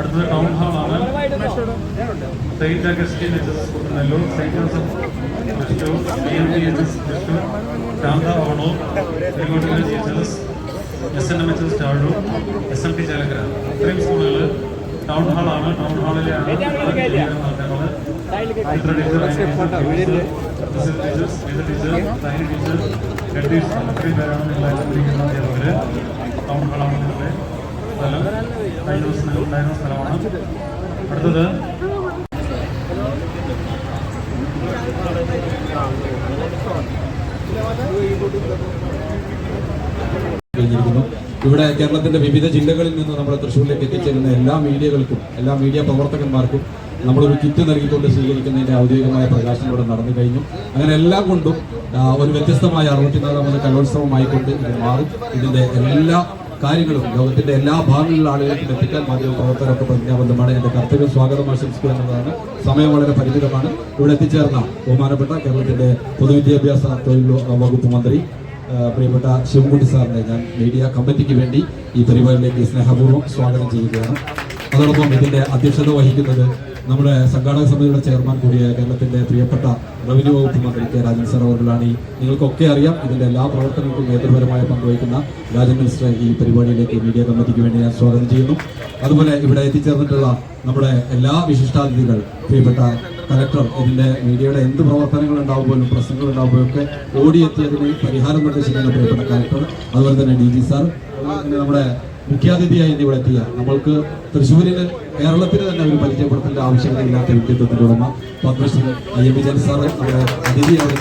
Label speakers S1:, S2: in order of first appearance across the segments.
S1: അടുത്തത് town ഹാളാണ് saint Augustine H S Nelloor saint Joseph Thrissur B M D H S Thrissur Shantha Onur Thiruvottukara G H S S N M H S Chazhoor S M T Chelakkara ഇത്രയും സ്കൂളുകൾ town ഹാളാണ് town ഹാളിലെ head teacher ഇത്രയും പേരാണ് town ഹാളാണ് നിങ്ങളുടെ സ്ഥലം അടുത്തത്
S2: ഇവിടെ കേരളത്തിന്റെ വിവിധ ജില്ലകളിൽ നിന്ന് നമ്മുടെ തൃശ്ശൂരിലേക്ക് എത്തിച്ചേരുന്ന എല്ലാ മീഡിയകൾക്കും എല്ലാ മീഡിയ പ്രവർത്തകന്മാർക്കും നമ്മളൊരു കിറ്റ് നൽകിക്കൊണ്ട് സ്വീകരിക്കുന്നതിന്റെ ഔദ്യോഗികമായ പ്രകാശനം ഇവിടെ നടന്നു കഴിഞ്ഞു. അങ്ങനെ എല്ലാം കൊണ്ടും ഒരു വ്യത്യസ്തമായ അറുപത്തിനാലാമത് കലോത്സവമായിക്കൊണ്ട് ഇത് മാറും. ഇതിന്റെ എല്ലാ കാര്യങ്ങളും ലോകത്തിന്റെ എല്ലാ ഭാഗങ്ങളിലുള്ള ആളുകൾക്കും എത്തിക്കാൻ മാധ്യമ പ്രവർത്തകർക്ക് പ്രതിജ്ഞാബദ്ധമാണ്. എന്റെ കർത്തവ്യം സ്വാഗതം ആശംസിക്കുക എന്നതാണ്. സമയം വളരെ പരിമിതമാണ്. ഇവിടെ എത്തിച്ചേർന്ന ബഹുമാനപ്പെട്ട കേരളത്തിന്റെ പൊതുവിദ്യാഭ്യാസ തൊഴിൽ വകുപ്പ് മന്ത്രി പ്രിയപ്പെട്ട ശിവൻകുട്ടി സാറിനെ ഞാൻ മീഡിയ കമ്മിറ്റിക്ക് വേണ്ടി ഈ പരിപാടിയിലേക്ക് സ്നേഹപൂർവം സ്വാഗതം ചെയ്യുകയാണ്. അതോടൊപ്പം ഇതിന്റെ അധ്യക്ഷത വഹിക്കുന്നത് നമ്മുടെ സംഘാടക സമിതിയുടെ ചെയർമാൻ കൂടിയായ കേരളത്തിന്റെ പ്രിയപ്പെട്ട റവന്യൂ വകുപ്പ് മന്ത്രി കെ രാജൻ സർ അവர்களാണ് ഈ നിങ്ങൾക്കൊക്കെ അറിയാം ഇതിന്റെ എല്ലാ പ്രവർത്തനങ്ങൾക്കും നേതൃപരമായി പങ്കുവയ്ക്കുന്ന രാജൻ മിനിസ്റ്റർ ഈ പരിപാടിയിലേക്ക് മീഡിയ കമ്മിറ്റിക്ക് വേണ്ടി ഞാൻ സ്വാഗതം ചെയ്യുന്നു. അതുപോലെ ഇവിടെ എത്തിച്ചേർന്നിട്ടുള്ള നമ്മുടെ എല്ലാ വിശിഷ്ടാതിഥികൾ പ്രിയപ്പെട്ട കലക്ടർ ഇതിന്റെ മീഡിയയുടെ എന്ത് പ്രവർത്തനങ്ങൾ ഉണ്ടാവുമ്പോഴും പ്രശ്നങ്ങൾ ഉണ്ടാവുമ്പോഴും ഒക്കെ ഓടിയെത്തിയതിന് പരിഹാരം നിർദ്ദേശിക്കുന്ന പ്രിയപ്പെട്ട കലക്ടർ അതുപോലെ തന്നെ ഡി ജി സാർ അതുപോലെ നമ്മുടെ മുഖ്യാതിഥിയായി ഇവിടെ എത്തിയ നമ്മൾക്ക് തൃശ്ശൂരിന് കേരളത്തിന് തന്നെ ഒരു പരിചയപ്പെടുത്തേണ്ട ആവശ്യകതയില്ലാത്ത വ്യക്തിത്വത്തിന്റെ ഉടമ പത്മശ്രീ ഐ എം സാറ് നമ്മുടെ അതിഥിയായി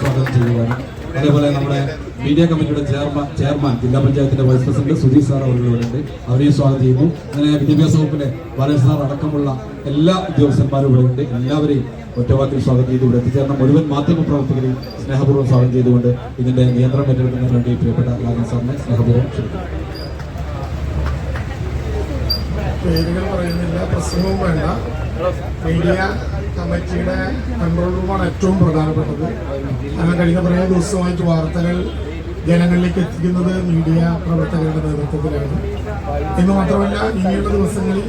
S2: സ്വാഗതം ചെയ്യുകയാണ്. അതേപോലെ നമ്മുടെ മീഡിയ കമ്മിറ്റിയുടെ ചെയർമാൻ ചെയർമാൻ ജില്ലാ പഞ്ചായത്തിന്റെ വൈസ് പ്രസിഡന്റ് സുധീർ സാർ അവരുടെ അവരെയും സ്വാഗതം ചെയ്യുന്നു. അങ്ങനെ വിദ്യാഭ്യാസ വകുപ്പിലെ ബാലൻ സാർ അടക്കമുള്ള എല്ലാ ഉദ്യോഗസ്ഥന്മാരും ഇവിടെ ഉണ്ട്. എല്ലാവരെയും ഒറ്റവാക്കിൽ സ്വാഗതം ചെയ്ത് ഇവിടെ എത്തിച്ചേർന്ന മുഴുവൻ മാധ്യമ പ്രവർത്തകരെയും സ്നേഹപൂർവം സ്വാഗതം ചെയ്തുകൊണ്ട് ഇതിന്റെ നിയന്ത്രണം ഏറ്റെടുക്കുന്നതിന് വേണ്ടി പ്രിയപ്പെട്ട ലാലൻ സാറിനെ സ്നേഹപൂർവം ക്ഷണിക്കുന്നു.
S3: പേരുകൾ പറയുന്നില്ല പ്രസംഗവും വേണ്ട. മീഡിയ കമ്മിറ്റിയുടെ കൺട്രോൾ റൂമാണ് ഏറ്റവും പ്രധാനപ്പെട്ടത്. കാരണം കഴിഞ്ഞ കുറേ ദിവസമായിട്ട് വാർത്തകൾ ജനങ്ങളിലേക്ക് എത്തിക്കുന്നത് മീഡിയ പ്രവർത്തകരുടെ നേതൃത്വത്തിലാണ്. എന്ന് മാത്രമല്ല ഇനിയുള്ള ദിവസങ്ങളിൽ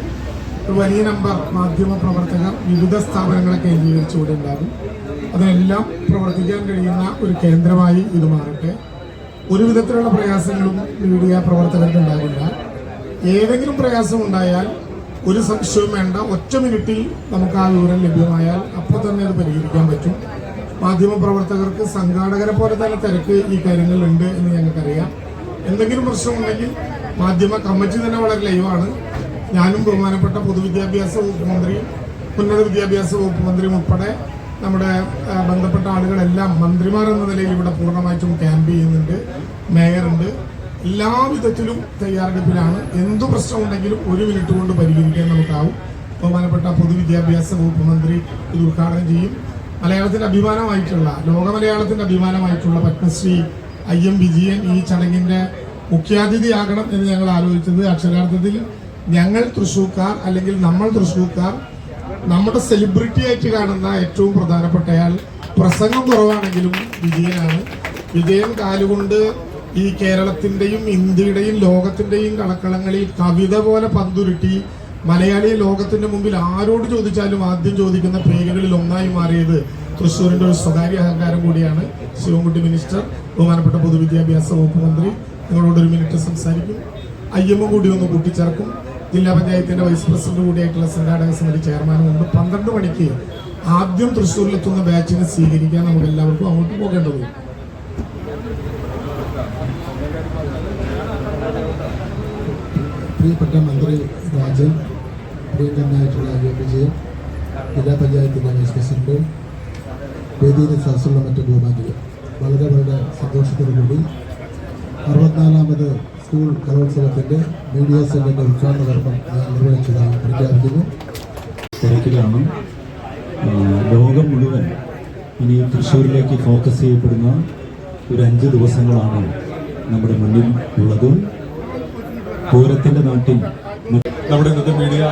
S3: ഒരു വലിയ നമ്പർ മാധ്യമ പ്രവർത്തകർ വിവിധ സ്ഥാപനങ്ങളെ കേന്ദ്രീകരിച്ചുകൂടെ ഉണ്ടാകും അതിനെല്ലാം പ്രവർത്തിക്കാൻ കഴിയുന്ന ഒരു കേന്ദ്രമായി ഇത് മാറട്ടെ. ഒരു വിധത്തിലുള്ള പ്രയാസങ്ങളും മീഡിയ പ്രവർത്തകർക്ക് ഉണ്ടാകില്ല ഏതെങ്കിലും പ്രയാസം ഉണ്ടായാൽ ഒരു സംശയവും വേണ്ട. ഒറ്റ മിനിറ്റിൽ നമുക്ക് ആ വിവരം ലഭ്യമായാൽ അപ്പോൾ തന്നെ അത് പരിഹരിക്കാൻ പറ്റും. മാധ്യമ പ്രവർത്തകർക്ക് സംഘാടകരെ പോലെ തന്നെ തിരക്ക് ഈ കാര്യങ്ങളിലുണ്ട് എന്ന് ഞങ്ങൾക്കറിയാം. എന്തെങ്കിലും പ്രശ്നമുണ്ടെങ്കിൽ മാധ്യമ കമ്മിറ്റി തന്നെ വളരെ ലൈവാണ്. ഞാനും ബഹുമാനപ്പെട്ട പൊതുവിദ്യാഭ്യാസ വകുപ്പ് മന്ത്രിയും ഉന്നത വിദ്യാഭ്യാസ വകുപ്പ് മന്ത്രിയും ഉൾപ്പെടെ നമ്മുടെ ബന്ധപ്പെട്ട ആളുകളെല്ലാം മന്ത്രിമാർ എന്ന നിലയിൽ ഇവിടെ പൂർണമായിട്ടും ക്യാമ്പ് ചെയ്യുന്നുണ്ട്. മേയറുണ്ട്. എല്ലാ വിധത്തിലും തയ്യാറെടുപ്പിലാണ്. എന്തു പ്രശ്നമുണ്ടെങ്കിലും ഒരു മിനിറ്റ് കൊണ്ട് പരിഹരിക്കാൻ നമുക്കാവും. ബഹുമാനപ്പെട്ട പൊതുവിദ്യാഭ്യാസ വകുപ്പ് മന്ത്രി ഇത് ഉദ്ഘാടനം ചെയ്യും. മലയാളത്തിന്റെ അഭിമാനമായിട്ടുള്ള ലോക മലയാളത്തിന്റെ അഭിമാനമായിട്ടുള്ള പത്മശ്രീ ഐ എം വിജയൻ ഈ ചടങ്ങിന്റെ മുഖ്യാതിഥിയാകണം എന്ന് ഞങ്ങൾ ആലോചിച്ചത്. അക്ഷരാർത്ഥത്തിൽ ഞങ്ങൾ തൃശൂക്കാർ അല്ലെങ്കിൽ നമ്മൾ തൃശൂക്കാർ നമ്മുടെ സെലിബ്രിറ്റി ആയിട്ട് കാണുന്ന ഏറ്റവും പ്രധാനപ്പെട്ടയാൾ. പ്രസംഗം കുറവാണെങ്കിലും വിജയനാണ്. വിജയൻ കാലുകൊണ്ട് ഈ കേരളത്തിന്റെയും ഇന്ത്യയുടെയും ലോകത്തിന്റെയും കളക്കളങ്ങളിൽ കവിത പോലെ പന്തുരുട്ടി മലയാളിയെ ലോകത്തിന്റെ മുമ്പിൽ ആരോട് ചോദിച്ചാലും ആദ്യം ചോദിക്കുന്ന പേരുകളിൽ ഒന്നായി മാറിയത് തൃശ്ശൂരിന്റെ ഒരു സ്വകാര്യ അഹങ്കാരം കൂടിയാണ്. ശിവൻകുട്ടി മിനിസ്റ്റർ ബഹുമാനപ്പെട്ട പൊതുവിദ്യാഭ്യാസ വകുപ്പ് മന്ത്രി നിങ്ങളോട് ഒരു മിനിറ്റ് സംസാരിക്കും. അയ്യമ്മ കൂടി ഒന്ന് കൂട്ടിച്ചേർക്കും. ജില്ലാ പഞ്ചായത്തിന്റെ വൈസ് പ്രസിഡന്റ് കൂടിയായിട്ടുള്ള സംഘാടക സമിതി ചെയർമാനും ഉണ്ട്. പന്ത്രണ്ട് മണിക്ക് ആദ്യം തൃശ്ശൂരിലെത്തുന്ന ബാച്ചിനെ സ്വീകരിക്കാൻ നമുക്ക് എല്ലാവർക്കും അങ്ങോട്ട് പോകേണ്ടതുണ്ട്.
S4: പ്രിയപ്പെട്ട മന്ത്രി രാജൻ പ്രിയങ്കരനായിട്ടുള്ള യു വിജയൻ ജില്ലാ പഞ്ചായത്തിന്റെ വൈസ് പ്രസിഡന്റ് വേദിയിൽ സഹസുള്ള മറ്റ് ബഹുമാനികൾ വളരെ വളരെ സന്തോഷത്തോടുകൂടി അറുപത്തിനാലാമത് സ്കൂൾ കലോത്സവത്തിന്റെ മീഡിയ സെല്ലിന്റെ ഉദ്ഘാടന കർമ്മം ഞാൻ നിർവഹിച്ചതായി പ്രഖ്യാപിക്കുന്നു.
S5: തിരക്കിലാണ്. ലോകം മുഴുവൻ ഇനി തൃശ്ശൂരിലേക്ക് ഫോക്കസ് ചെയ്യപ്പെടുന്ന ഒരു അഞ്ച് ദിവസങ്ങളാണ് നമ്മുടെ മുന്നിൽ ഉള്ളത് പൂരത്തിന്റെ നാട്ടിൽ
S6: നമ്മുടെ ഇന്നത്തെ മീഡിയ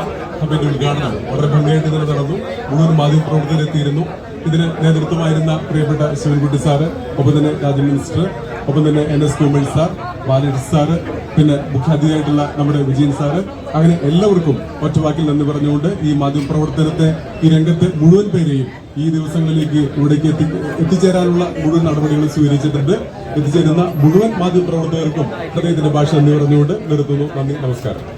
S6: സഭയുടെ ഉദ്ഘാടനം വളരെ ഭംഗിയായിട്ട് തന്നെ നടന്നു. മുഴുവൻ മാധ്യമപ്രവർത്തകർ എത്തിയിരുന്നു. ഇതിന് നേതൃത്വമായിരുന്ന പ്രിയപ്പെട്ട ശിവൻകുട്ടി സാറ് ഒപ്പം തന്നെ രാജ്യ മിനിസ്റ്റർ ഒപ്പം തന്നെ N S Kummal sir Balakrishna sir പിന്നെ മുഖ്യാതിഥിയായിട്ടുള്ള നമ്മുടെ വിജയൻ സാറ്. അങ്ങനെ എല്ലാവർക്കും ഒറ്റവാക്കിൽ നന്ദി പറഞ്ഞുകൊണ്ട് ഈ മാധ്യമപ്രവർത്തനത്തെ ഈ രംഗത്തെ മുഴുവൻ പേരെയും ഈ ദിവസങ്ങളിലേക്ക് ഇവിടേക്ക് എത്തി എത്തിച്ചേരാനുള്ള മുഴുവൻ നടപടികളും സ്വീകരിച്ചിട്ടുണ്ട്. എത്തിച്ചേരുന്ന മുഴുവൻ മാധ്യമപ്രവർത്തകർക്കും ഹൃദയത്തിന്റെ ഭാഷ എന്നിവർ പറഞ്ഞുകൊണ്ട് നിർത്തുന്നു. നന്ദി നമസ്കാരം.